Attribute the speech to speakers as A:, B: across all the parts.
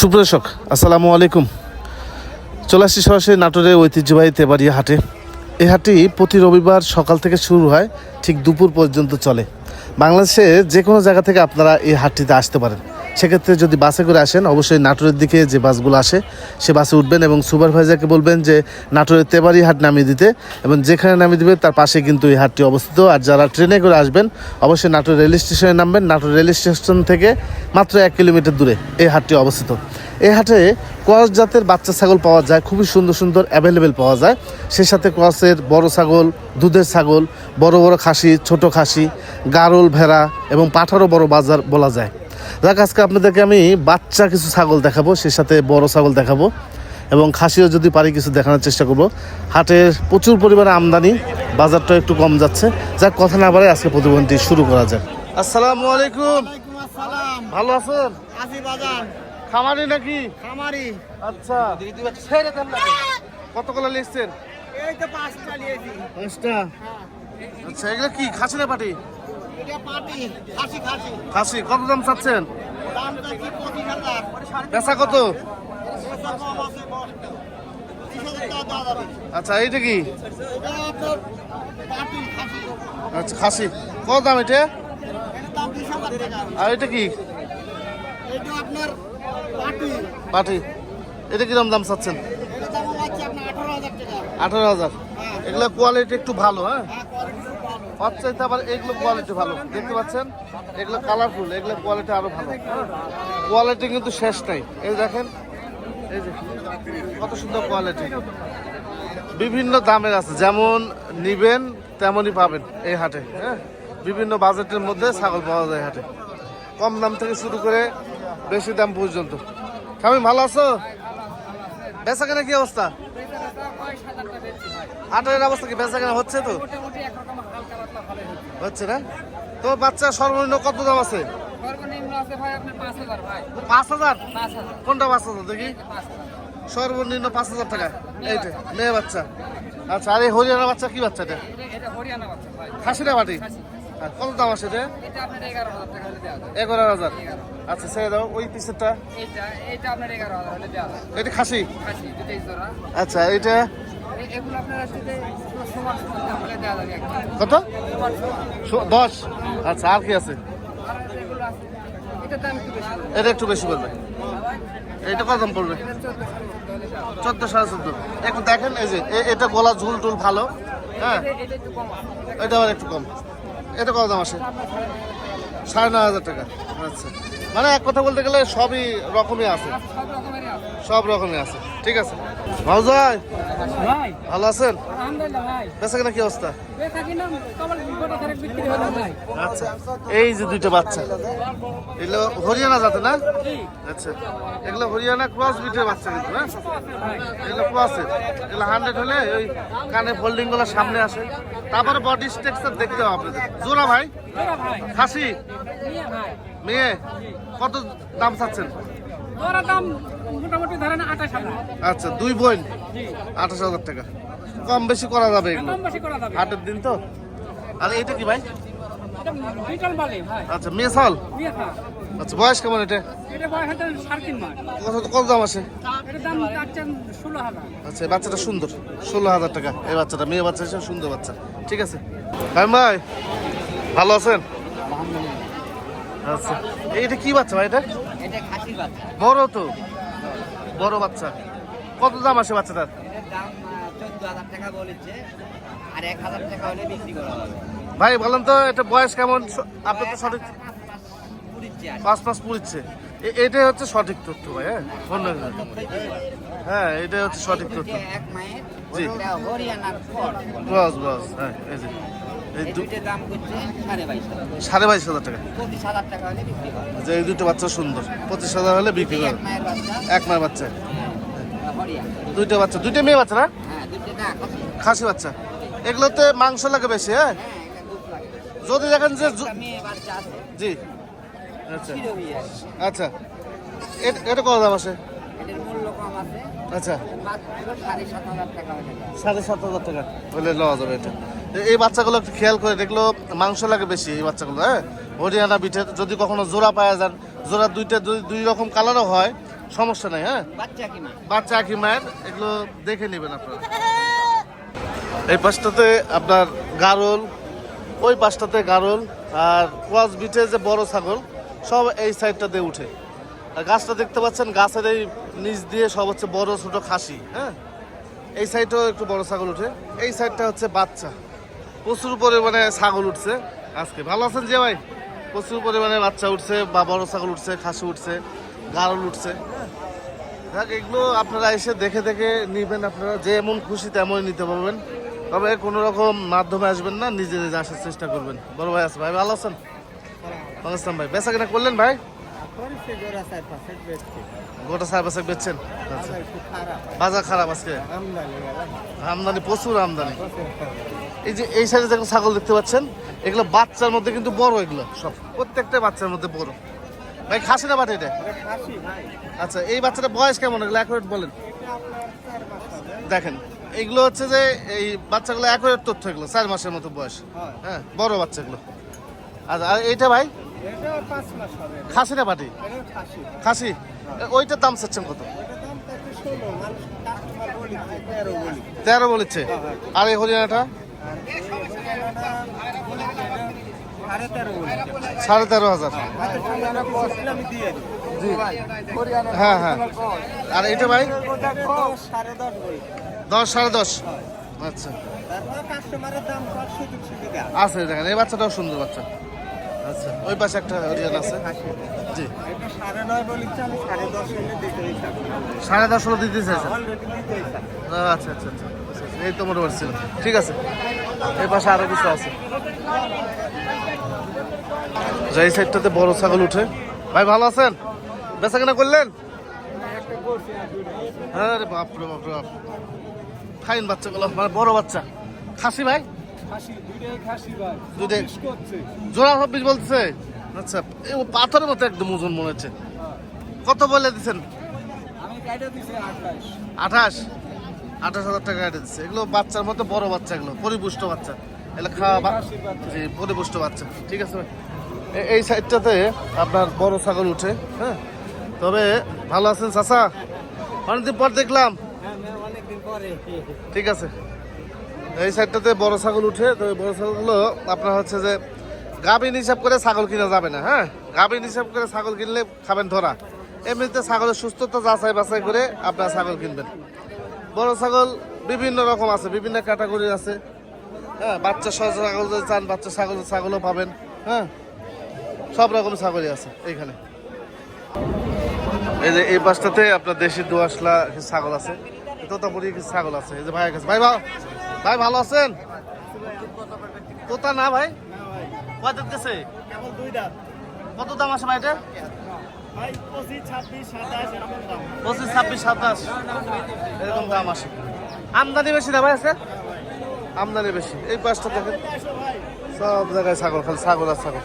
A: সুপ্রদর্শক আসসালামু আলাইকুম। চলে আসছি সরাসরি নাটোরের ঐতিহ্যবাহী তেবাড়িয়া হাটে। এই হাটটি প্রতি রবিবার সকাল থেকে শুরু হয়, ঠিক দুপুর পর্যন্ত চলে। বাংলাদেশে যে কোনো জায়গা থেকে আপনারা এই হাটটিতে আসতে পারেন। সেক্ষেত্রে যদি বাসে করে আসেন, অবশ্যই নাটোরের দিকে যে বাসগুলো আসে, সে বাসে উঠবেন এবং সুপারভাইজারকে বলবেন যে, নাটোরের তেবারি হাট নামিয়ে দিতে। এবং যেখানে নামিয়ে দিবে, তার পাশে কিন্তু এই হাটটি অবস্থিত। আর যারা ট্রেনে করে আসবেন, অবশ্যই নাটোর রেল স্টেশনে নামবেন। নাটোর রেল স্টেশন থেকে মাত্র এক কিলোমিটার দূরে এই হাটটি অবস্থিত। এই হাটে ক্রস জাতের বাচ্চা ছাগল পাওয়া যায়, খুবই সুন্দর সুন্দর অ্যাভেলেবেল পাওয়া যায়। সেই সাথে ক্রসের বড় ছাগল, দুধের ছাগল, বড় বড় খাসি, ছোট খাসি, গারল ভেড়া এবং পাঠারও বড় বাজার বলা যায়। যাক আজকে আপনাদেরকে আমি বাচ্চা কিছু ছাগল দেখাবো সেই সাথে বড় ছাগল দেখাবো এবং খাসিও যদি পারি কিছু দেখানোর চেষ্টা করব। হাটের প্রচুর পরিমাণে আমদানি বাজারটা একটু কম যাচ্ছে। যাক কথা না বাড়ে আজকে প্রতিবন্ধী শুরু করা যাক। আসসালামু আলাইকুম। ভালো আছেন? খামারি নাকি?
B: খামারি।
A: আচ্ছা। কত কলা লিখছেন
B: এই তো পাঁচটা নিয়েছি।
A: পাঁচটা? আচ্ছা এগুলো কি খাসি না পাটি?
B: খাসি
A: কত দাম চাচ্ছেন? বেচা কত? আচ্ছা এইটা কি? আচ্ছা খাসি। কত দাম এটা? আর এটা কি?
B: পাটি
A: এটা কিরম দাম চাচ্ছেন?
B: আঠারো হাজার
A: আঠারো হাজার। এগুলো কোয়ালিটি একটু ভালো হ্যাঁ হচ্ছে চাইতে আবার এগুলো কোয়ালিটি ভালো। দেখতে পাচ্ছেন? এগুলো কালারফুল এগুলো কোয়ালিটি আরও ভালো। কোয়ালিটি কিন্তু শেষ নাই। এই দেখেন, এই কত সুন্দর কোয়ালিটি বিভিন্ন দামের আছে, যেমন নিবেন তেমনই পাবেন এই হাটে হ্যাঁ? বিভিন্ন বাজেটের মধ্যে ছাগল পাওয়া যায় হাটে। কম দাম থেকে শুরু করে বেশি দাম পর্যন্ত। আমি ভালো আছো? বেচা কেনা কি অবস্থা? হাটের অবস্থা কি? বেচা কেনা হচ্ছে তো? হচ্ছে না? তো বাচ্চা সর্বনিম্ন কত দাম আছে?
C: পাঁচ হাজার
A: কোনটা পাঁচ হাজার দেখি? সর্বনিম্ন পাঁচ হাজার টাকা। এইটা মেয়ে বাচ্চা। আচ্ছা আর এই হরিয়ানা বাচ্চা কি বাচ্চা এটা?
C: এটা এটা
A: খাসিটা বাটি? আর কত দাম আছে এটা?
C: এটা এগারো হাজার
A: আচ্ছা ছেড়ে দাও। ওই পিসেরটা এটা খাসি? আচ্ছা এইটা কত? দশ? আচ্ছা আর কি আছে?
C: আছে।
A: এটা একটু বেশি পড়বে। এটা কত দাম পড়বে?
C: চোদ্দ
A: সাড়ে চোদ্দ। একটু দেখেন এই যে এটা গলা ঝুল টুল ভালো হ্যাঁ?
C: এটা- এটা একটু কম এটা
A: এটা আবার একটু কম। এটা কত দাম আসে?
C: সাড়ে নয় হাজার
A: টাকা। আচ্ছা। মানে এক কথা বলতে গেলে সবই রকমই আছে।
C: সব
A: রকমই আছে। ঠিক আছে? ভাউজাই ভালো আছেন? বেচা কিনা কি অবস্থা? আচ্ছা এই যে দুইটা বাচ্চা। এগুলো হরিয়ানা যাতে না? আচ্ছা এগুলো হরিয়ানা ক্রস বিটের বাচ্চা কিন্তু হ্যাঁ এগুলো ক্রসের। এগুলো হান্ড্রেড হলে ওই কানে ফোল্ডিংগুলো সামনে আসে। তারপরে বডি স্ট্রাকচার দেখতে হবে আপনাদের। জোড়া ভাই? খাসি? মেয়ে কত দাম চাচ্ছেন? আচ্ছা দুই বোন? আঠাশ হাজার টাকা। কম বেশি করা যাবে এগুলো?
C: করা যাবে।
A: হাটের দিন তো? আর এটা কি ভাই? আচ্ছা মেসাল আচ্ছা বয়স কেমন এটা?
C: এটা
A: কত কত দাম আছে? আচ্ছা বাচ্চাটা সুন্দর। ষোলো হাজার টাকা। এই বাচ্চাটা মেয়ে বাচ্চা হিসেবে সুন্দর বাচ্চা। ঠিক আছে। ভাই ভাই ভালো আছেন? আচ্ছা এইটা কি বাচ্চা ভাই এটা?
C: এটা
A: বড় তো। বড় বাচ্চা। কত দাম আছে বাচ্চাটার?
C: এটার দাম চোদ্দ হাজার টাকা বলেছে। আর এক হাজার টাকা হলে বিক্রি করা হবে।
A: ভাই বলেন তো এটা বয়স কেমন? আপনার তো সঠিক পাঁচ পাঁচ পুড়িচ্ছে। এটাই হচ্ছে সঠিক তথ্য ভাই হ্যাঁ? অন্য হ্যাঁ এটাই হচ্ছে সঠিক তথ্য।
C: এক
A: জি। বস বস হ্যাঁ এই যে।
C: সাড়ে বাইশ হাজার।
A: টাকা। যে এই দুটো বাচ্চা সুন্দর। পঁচিশ হাজার হলে বিক্রি করে
C: এক মায়ের বাচ্চা। হরিয়ানা।
A: দুইটা বাচ্চা। দুইটা মেয়ে বাচ্চা না?
C: হ্যাঁ খাসি।
A: বাচ্চা। এগুলোতে মাংস লাগে বেশি হ্যাঁ?
C: হ্যাঁ
A: যদি দেখেন যে জু- আচ্ছা। আচ্ছা। এটা কত দাম আছে? আচ্ছা।
C: সাড়ে সাত হাজার টাকা হলে
A: লওয়া যাবে এটা। এই বাচ্চাগুলো একটু খেয়াল করে দেখল মাংস লাগে বেশি এই বাচ্চাগুলো হ্যাঁ? হরিয়ানা বিটে যদি কখনো জোড়া পাওয়া যান জোড়া দুইটা দুই- রকম কালারও হয় সমস্যা নাই হ্যাঁ?
C: বাচ্চা কি মা
A: বাচ্চা কি মায়ের? এগুলো দেখে নেবেন আপনারা। এই পাশটাতে আপনার গারল ওই পাশটাতে গারল আর ক্রস বিটে যে বড় ছাগল সব এই সাইডটাতে উঠে। আর গাছটা দেখতে পাচ্ছেন, গাছের এই নিচ দিয়ে সব হচ্ছে বড় ছোট খাসি হ্যাঁ? এই সাইডেও একটু বড় ছাগল উঠে। এই সাইডটা হচ্ছে বাচ্চা। প্রচুর পরিমাণে ছাগল উঠছে আজকে। ভালো আছেন যে ভাই? প্রচুর পরিমাণে বাচ্চা উঠছে বা বড় ছাগল উঠছে, খাসি উঠছে, গারল উঠছে দেখ এগুলো আপনারা এসে দেখে দেখে নিবেন আপনারা। যেমন খুশি তেমনই নিতে পারবেন। তবে কোনো রকম মাধ্যমে আসবেন না, নিজে নিজে আসার চেষ্টা করবেন। বড় ভাই আছে। ভাই, ভালো আছেন? আছেন ভাই। বেচা কিনা করলেন ভাই? গোটা সাহেব আছে বেচছেন? আচ্ছা। বাজার খারাপ। আজকে? আমদানি প্রচুর আমদানি। এই যে এই সাইডে যেগুলো ছাগল দেখতে পাচ্ছেন এগুলো বাচ্চার মধ্যে কিন্তু বড় এগুলো সব। প্রত্যেকটা বাচ্চার মধ্যে বড়। ভাই খাসি না বাটে এটা? আচ্ছা এই বাচ্চাটা বয়স কেমন? এগুলো অ্যাকুরেট বলেন। দেখেন এইগুলো হচ্ছে যে এই বাচ্চাগুলো অ্যাকুরেট তথ্য এগুলো চার মাসের মতো বয়স। হ্যাঁ বড় বাচ্চাগুলো। আচ্ছা আর এইটা ভাই? খাসি না বাটি? খাসি। ওইটার দাম চাচ্ছেন কত? তেরো বলেছে। আর এই হরিয়ানাটা? সাড়ে তেরো হাজার। হ্যাঁ হ্যাঁ। আর এটা ভাই? দশ সাড়ে দশ? আচ্ছা। আছে দেখেন এই বাচ্চাটাও সুন্দর বাচ্চা। আচ্ছা ওই পাশে একটা হরিয়ানা আছে? জি। সাড়ে দশ হলো দিতে চাইছেন? আচ্ছা আচ্ছা আচ্ছা আচ্ছা, আচ্ছা, এই তো মোটামুটি ছিল। ঠিক আছে এই পাশে আরও কিছু আছে। আচ্ছা, এই সাইডটাতে বড় ছাগল উঠে। ভাই ভালো আছেন? বেচা কেনা করলেন? হ্যাঁ রে বাপ রে বাপ রে বাপ ফাইন বাচ্চাগুলো মানে বড় বাচ্চা। খাসি ভাই? জোড়া ছাব্বিশ বলতেছে? আচ্ছা এই পাথরের মতো একদম ওজন মনে হচ্ছে। কত বলে দিচ্ছেন আঠাশ। আঠাশ? হাজার টাকা এটা দিচ্ছে এগুলো বাচ্চার মতো বড় বাচ্চা এগুলো পরিপুষ্ট বাচ্চা। এগুলো খাওয়া জি পরিপুষ্ট বাচ্চা। ঠিক আছে। এই সাইডটাতে আপনার বড় ছাগল উঠে হ্যাঁ? তবে ভালো আছেন চাচা? অনেকদিন পর দেখলাম। ঠিক আছে। এই সাইডটাতে বড় ছাগল উঠে, তো বড় ছাগলগুলো আপনার হচ্ছে যে গাভিন হিসাব করে ছাগল কিনা যাবে না হ্যাঁ? গাভিন হিসাব করে ছাগল কিনলে খাবেন ধরা। এমনিতে ছাগলের সুস্থতা যাচাই বাছাই করে আপনারা ছাগল কিনবেন। বড় ছাগল বিভিন্ন রকম আছে, বিভিন্ন ক্যাটাগরি আছে। হ্যাঁ বাচ্চা সহ ছাগল যদি চান, বাচ্চা ছাগল, ছাগলও পাবেন হ্যাঁ? সব রকম ছাগলই আছে এইখানে। এই যে এই পাশটাতে আপনার দেশি দোয়াশলা কিছু ছাগল আছে। তোতাপুরি ছাগল আছে। এই যে ভাই কাছে। ভাই ভাই ভাই, ভালো আছেন? তোতা না ভাই? কয় কত দাম আছে ভাই পঁচিশ, ছাব্বিশ, সাতাশ। এরকম দাম আসে আমদানি বেশি না ভাই আছে? আমদানি বেশি। এই পাঁচটা দেখেন। সব জায়গায় ছাগল খালি ছাগল আর ছাগল।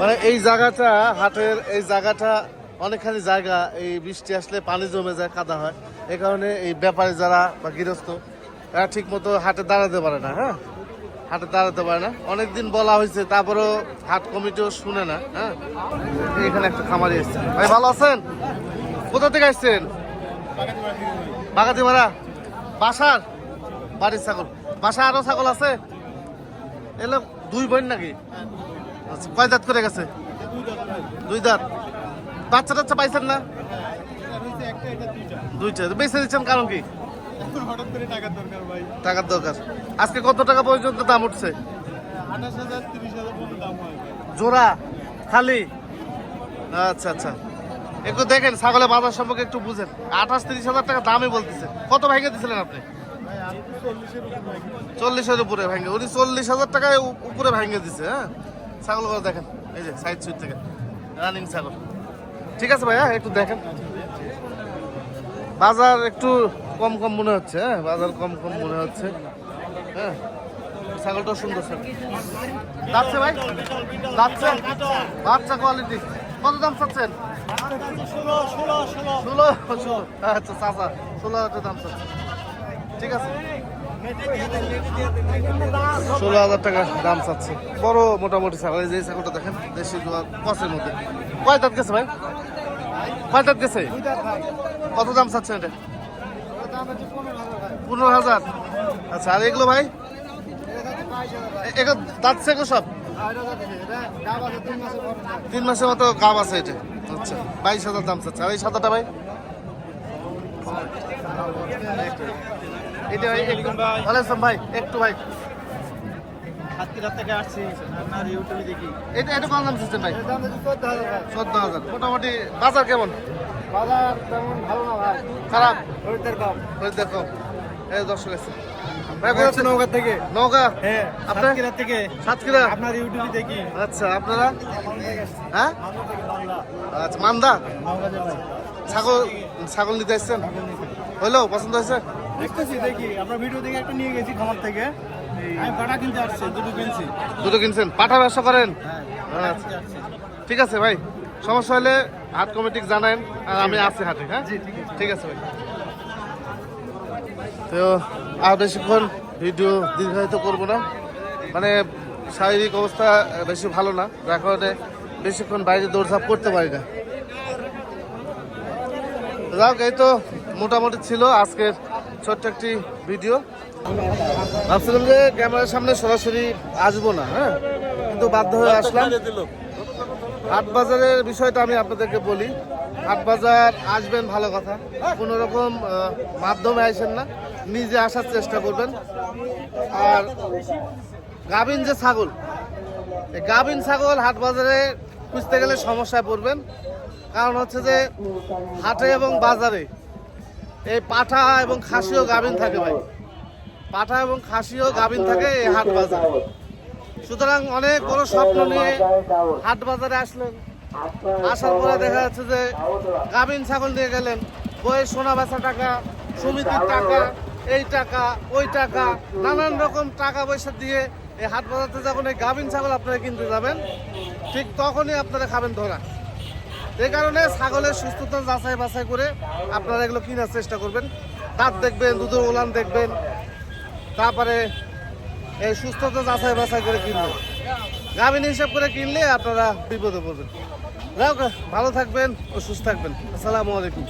A: মানে এই জায়গাটা, হাটের এই জায়গাটা, অনেকখানি জায়গা। এই বৃষ্টি আসলে পানি জমে যায়, কাদা হয়। এই কারণে এই ব্যাপারী যারা বা গৃহস্থ এরা ঠিক মতো হাটে দাঁড়াতে পারে না হ্যাঁ? হাটে দাঁড়াতে পারে না। অনেকদিন বলা হয়েছে, তারপরেও হাট কমিটিও শুনে না হ্যাঁ? এখানে একটা খামারি এসছে। ভাই, ভালো আছেন? কোথা থেকে আসছেন? বাগাতি মারা বাসার? বাড়ির ছাগল। বাসা আরও ছাগল আছে? এলো দুই বোন নাকি? আচ্ছা কয় দাঁত করে গেছে? দুই দাঁত। বাচ্চা টাচ্চা পাইছেন না? দুইটা। বেছে দিচ্ছেন কারণ কি?
B: হঠাৎ করে টাকার দরকার ভাই।
A: টাকার দরকার। আজকে কত টাকা পর্যন্ত দাম উঠছে?
B: আঠাশ হাজার তিরিশ হাজার পর্যন্ত দাম হয়
A: জোড়া? খালি? আচ্ছা আচ্ছা। একটু দেখেন ছাগলের বাজার সম্পর্কে একটু বুঝেন। আঠাশ তিরিশ হাজার টাকা দামই বলতেছে। কত ভেঙে দিছিলেন আপনি?
B: চল্লিশের উপর
A: উপরে ভেঙে। উনি চল্লিশ হাজার টাকায় উপরে ভেঙে দিছে হ্যাঁ? ছাগল করে দেখেন। এই যে সাইড সুইট থেকে। রানিং ছাগল। ঠিক আছে ভাইয়া একটু দেখেন। বাজার একটু কম কম মনে হচ্ছে হ্যাঁ? বাজার কম কম মনে হচ্ছে হ্যাঁ? ছাগলটা সুন্দর স্যার যাচ্ছে ভাই, যাচ্ছে। বাচ্চা কোয়ালিটি কত দাম চাচ্ছেন?
B: ষোলো ষোলো।
A: আচ্ছা চাচা, ষোলো হাজার দাম চাচ্ছে। ঠিক আছে। ষোলো হাজার টাকা দাম চাচ্ছে। বড় মোটামুটি ছাগল যে ছাগলটা দেখেন, দেশি কসের মধ্যে। কয় দাঁত গেছে ভাই? কয়টা গেছে? কত দাম চাচ্ছেন এটা? পনেরো হাজার। আচ্ছা আর এগুলো ভাই? এগুলো দাঁতছে এগুলো সব? তিন মাসের মতো গাব আছে এটা। আচ্ছা বাইশ হাজার দাম চাচ্ছে। আর এই সাদাটা ভাই? এটা ভাই ভালো আছেন ভাই একটু ভাই।
B: সাতক্ষীরা থেকে আসছি আপনার ইউটিউবে
A: এটা এটা কত দাম চাচ্ছেন ভাই? চোদ্দ হাজার। মোটামুটি বাজার কেমন?
B: বাজার তেমন ভালো না ভাই।
A: খারাপ।
B: খরিদ্দার কম।
A: ওই দেখো এই দর্শক আছে
B: নৌকা থেকে।
A: নৌকা
B: হ্যাঁ? সাতক্ষীরা থেকে।
A: সাতক্ষীরা?
B: আপনার ইউটিউবে দেখি।
A: আচ্ছা আপনারা? হ্যাঁ? আচ্ছা মান্দা ছাগল ছাগল নিতে আসছেন? হইল পছন্দ হয়েছে?
B: দেখতেছি দেখি। আপনার ভিডিও দেখে একটা নিয়ে গেছি খামার থেকে। আমি পাটা কিনতে আসছি দুটো কিনছি।
A: দুটো কিনছেন? পাঠা ব্যবসা করেন?
B: হ্যাঁ
A: আচ্ছা। ঠিক আছে ভাই সমস্যা হলে হাট কমিটিকে জানান আর আমি আছি হাটে হ্যাঁ? ঠিক আছে। ভাই। তো আর বেশিক্ষণ ভিডিও দীর্ঘায়িত করব না। মানে শারীরিক অবস্থা বেশি ভালো না। যার কারণে বেশিক্ষণ বাইরে দৌড়ঝাঁপ করতে পারি না। যাক এই তো মোটামুটি ছিল আজকের ছোট্ট একটি ভিডিও। ভাবছিলাম যে ক্যামেরার সামনে সরাসরি আসব না হ্যাঁ? কিন্তু বাধ্য হয়ে আসলাম। হাট বাজারের বিষয়টা আমি আপনাদেরকে বলি। হাট বাজার আসবেন, ভালো কথা। কোনো রকম মাধ্যমে আসেন না। নিজে আসার চেষ্টা করবেন। আর গাভিন যে ছাগল গাভিন ছাগল হাট বাজারে খুঁজতে গেলে সমস্যায় পড়বেন। কারণ হচ্ছে যে, হাটে এবং বাজারে এই পাঠা এবং খাসিও গাভিন থাকে ভাই। পাঠা এবং খাসিও গাভিন থাকে এই হাট বাজারে সুতরাং অনেক বড় স্বপ্ন নিয়ে হাট বাজারে আসলেন। আসার পরে দেখা যাচ্ছে যে গাভিন ছাগল নিয়ে গেলেন। বইয়ের সোনা বেচা টাকা, সমিতির টাকা, এই টাকা, ওই টাকা, নানান রকম টাকা পয়সা দিয়ে এই হাট বাজারতে যখন এই গাভিন ছাগল আপনারা কিনতে যাবেন, ঠিক তখনই আপনারা খাবেন ধরা। এই কারণে ছাগলের সুস্থতা যাচাই বাছাই করে আপনারা এগুলো কেনার চেষ্টা করবেন। দাঁত দেখবেন, দুধের ওলান দেখবেন, তারপরে এই সুস্থতা যাচাই বাছাই করে কিনবো। গাভিন হিসাব করে কিনলে আপনারা বিপদে পড়বেন। ভালো থাকবেন ও সুস্থ থাকবেন। আসসালামু আলাইকুম।